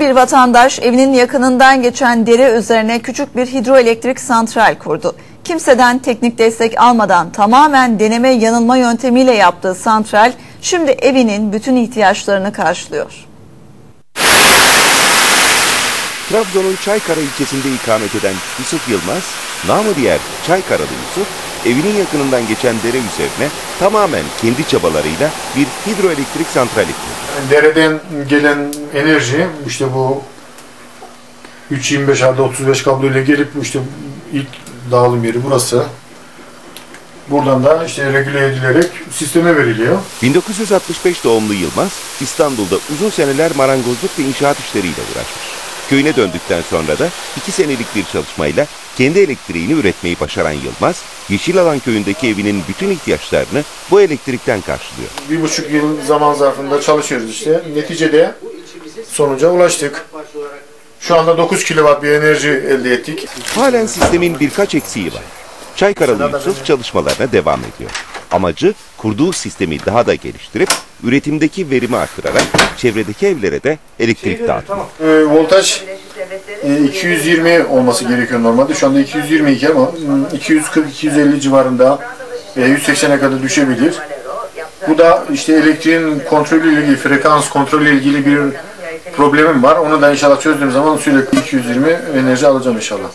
Bir vatandaş evinin yakınından geçen dere üzerine küçük bir hidroelektrik santral kurdu. Kimseden teknik destek almadan tamamen deneme yanılma yöntemiyle yaptığı santral şimdi evinin bütün ihtiyaçlarını karşılıyor. Trabzon'un Çaykara ilçesinde ikamet eden Yusuf Yılmaz, namı diğer Çaykaralı Yusuf, evinin yakınından geçen dere üzerine tamamen kendi çabalarıyla bir hidroelektrik santrali kurdu. Dereden gelen enerji işte bu 3.25 artı 35 kablo ile gelip işte ilk dağılım yeri burası. Buradan da işte regüle edilerek sisteme veriliyor. 1965 doğumlu Yılmaz, İstanbul'da uzun seneler marangozluk ve inşaat işleriyle uğraşmış. Köyüne döndükten sonra da iki senelik bir çalışmayla kendi elektriğini üretmeyi başaran Yılmaz, Yeşilalan köyündeki evinin bütün ihtiyaçlarını bu elektrikten karşılıyor. Bir buçuk yıl zaman zarfında çalışıyoruz işte. Neticede sonuca ulaştık. Şu anda 9 kilowatt bir enerji elde ettik. Halen sistemin birkaç eksiği var. Çaykaralı Yusuf çalışmalarına devam ediyor. Amacı kurduğu sistemi daha da geliştirip üretimdeki verimi artırarak çevredeki evlere de elektrik dağıtmak. Ee, voltaj e, 220 olması gerekiyor normalde. Şu anda 222 ama hmm, 240-250 civarında e, 180'e kadar düşebilir. Bu da işte elektriğin kontrolü ile ilgili, frekans kontrolü ile ilgili bir problemim var. Onu da inşallah çözdüğüm zaman sürekli 220 enerji alacağım inşallah.